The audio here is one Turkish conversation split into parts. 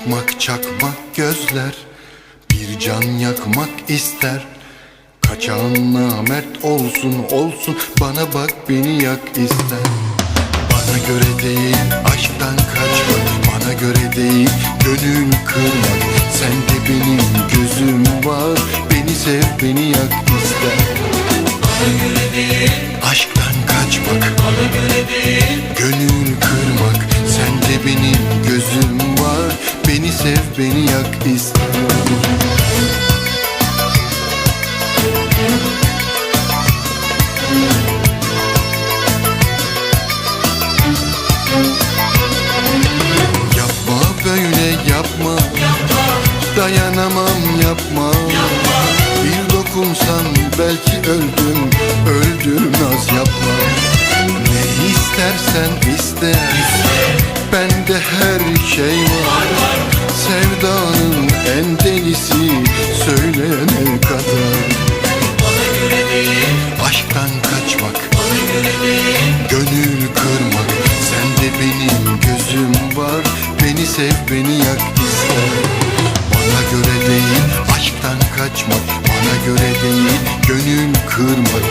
Çakmak çakmak gözler Bir can yakmak ister. Kaçan namert olsun olsun Bana bak beni yak ister. Bana göre değil aşktan kaçmak Bana göre değil gönül kırmak. Sen de benim gözüm var Beni sev beni yak ister. Aşktan kaçmak Bana göre değil Beni yak ister Yapma böyle yapma. Dayanamam yapma. Bir dokunsan belki öldüm Öldür naz yapma. Ne istersen iste. Bende her şey var Sevdanın en delisi Söyleyene kadar. Aşktan kaçmak Gönül kırmak. Sen de benim gözüm var. Beni sev beni yak ister. Bana göre değil aşktan kaçmak. Bana göre değil gönül kırmak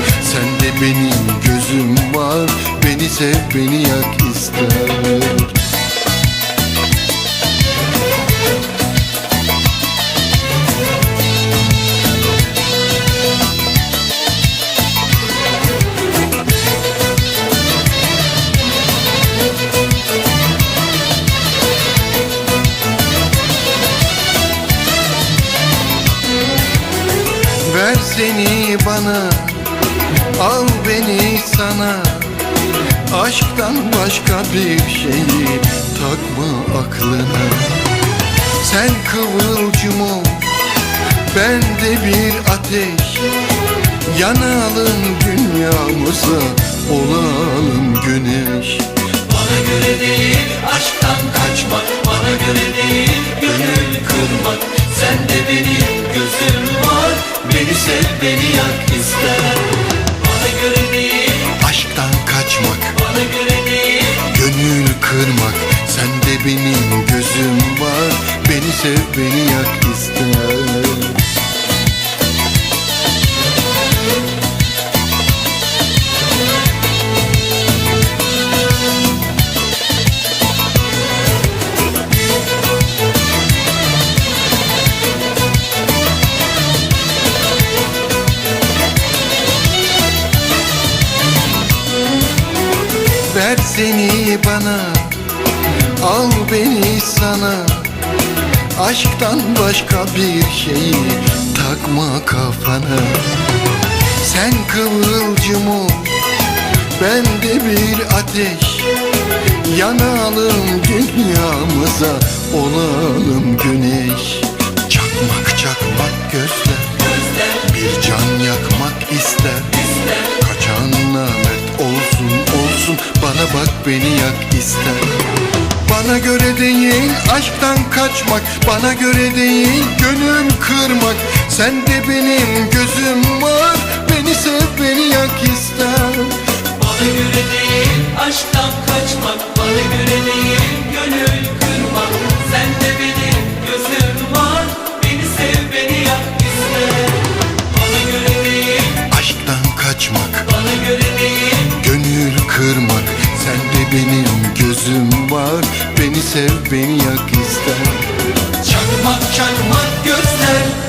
seni bana Al beni sana. Aşktan başka bir şeyi Takma aklına. Sen kıvılcım ol Ben de bir ateş. Yanalım dünyamıza Olalım güneş. Bana göre değil aşktan kaçmak. Bana göre değil beni yak ister Ver seni bana Al beni sana Aşktan başka bir şeyi Takma kafana. Sen kıvılcım ol Ben de bir ateş. Yanalım dünyamıza Olalım güneş. Çakmak çakmak gözler Bir can yakmak ister. Kaçan namert olsun olsun Bana bak beni yak ister Bana göre değil aşktan kaçmak. Bana göre değil gönül kırmak. Sen de benim gözüm var. Beni sev beni yak ister. Bana göre değil aşktan kaçmak. Bana göre değil gönül kırmak var Beni sev beni yak ister. Çakmak çakmak gözler